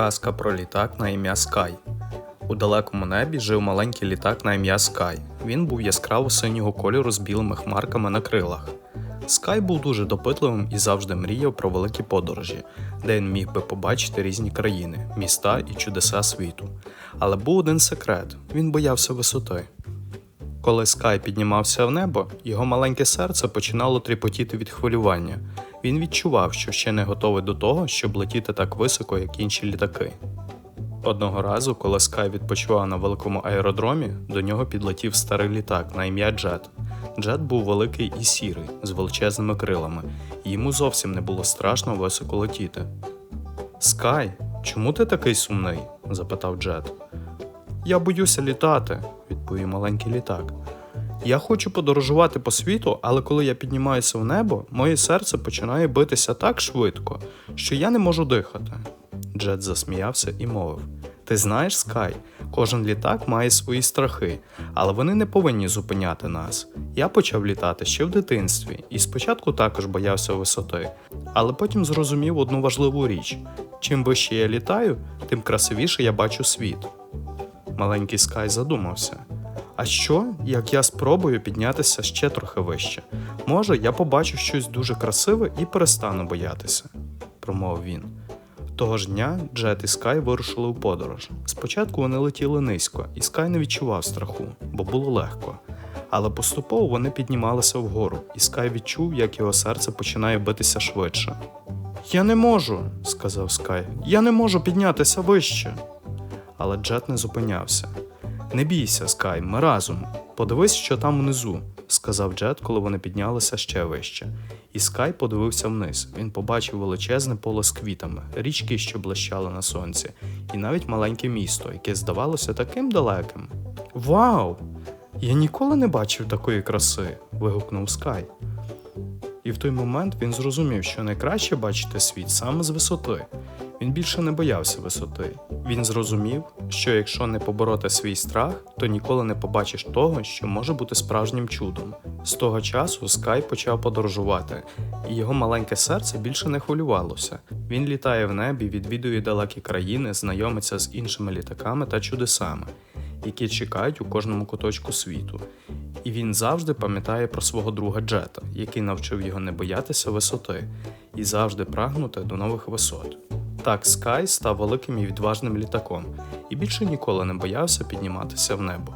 Казка про літак на ім'я Скай. У далекому небі жив маленький літак на ім'я Скай. Він був яскраво синього кольору з білими хмарками на крилах. Скай був дуже допитливим і завжди мріяв про великі подорожі, де він міг би побачити різні країни, міста і чудеса світу. Але був один секрет: він боявся висоти. Коли Скай піднімався в небо, його маленьке серце починало тріпотіти від хвилювання. Він відчував, що ще не готовий до того, щоб летіти так високо, як інші літаки. Одного разу, коли Скай відпочивав на великому аеродромі, до нього підлетів старий літак на ім'я Джет. Джет був великий і сірий, з величезними крилами, і йому зовсім не було страшно високо летіти. Скай, чому ти такий сумний? запитав Джет. Я боюся літати, відповів маленький літак. Я хочу подорожувати по світу, але коли я піднімаюся в небо, моє серце починає битися так швидко, що я не можу дихати. Джет засміявся і мовив: Ти знаєш, Скай, кожен літак має свої страхи, але вони не повинні зупиняти нас. Я почав літати ще в дитинстві і спочатку також боявся висоти, але потім зрозумів одну важливу річ: чим вище я літаю, тим красивіше я бачу світ. Маленький Скай задумався. А що, як я спробую піднятися ще трохи вище? Може, я побачу щось дуже красиве і перестану боятися, промовив він. Того ж дня Джет і Скай вирушили у подорож. Спочатку вони летіли низько, і Скай не відчував страху, бо було легко. Але поступово вони піднімалися вгору, і Скай відчув, як його серце починає битися швидше. Я не можу, сказав Скай. Я не можу піднятися вище. Але Джет не зупинявся. Не бійся, Скай, ми разом. Подивись, що там внизу, сказав Джет, коли вони піднялися ще вище. І Скай подивився вниз. Він побачив величезне поле з квітами, річки, що блищали на сонці, і навіть маленьке місто, яке здавалося таким далеким. Вау! Я ніколи не бачив такої краси. вигукнув Скай. І в той момент він зрозумів, що найкраще бачити світ саме з висоти. Він більше не боявся висоти. Він зрозумів, що якщо не побороти свій страх, то ніколи не побачиш того, що може бути справжнім чудом. З того часу Скай почав подорожувати, і його маленьке серце більше не хвилювалося. Він літає в небі, відвідує далекі країни, знайомиться з іншими літаками та чудесами, які чекають у кожному куточку світу. І він завжди пам'ятає про свого друга Джета, який навчив його не боятися висоти і завжди прагнути до нових висот. Так Скай став великим і відважним літаком і більше ніколи не боявся підніматися в небо.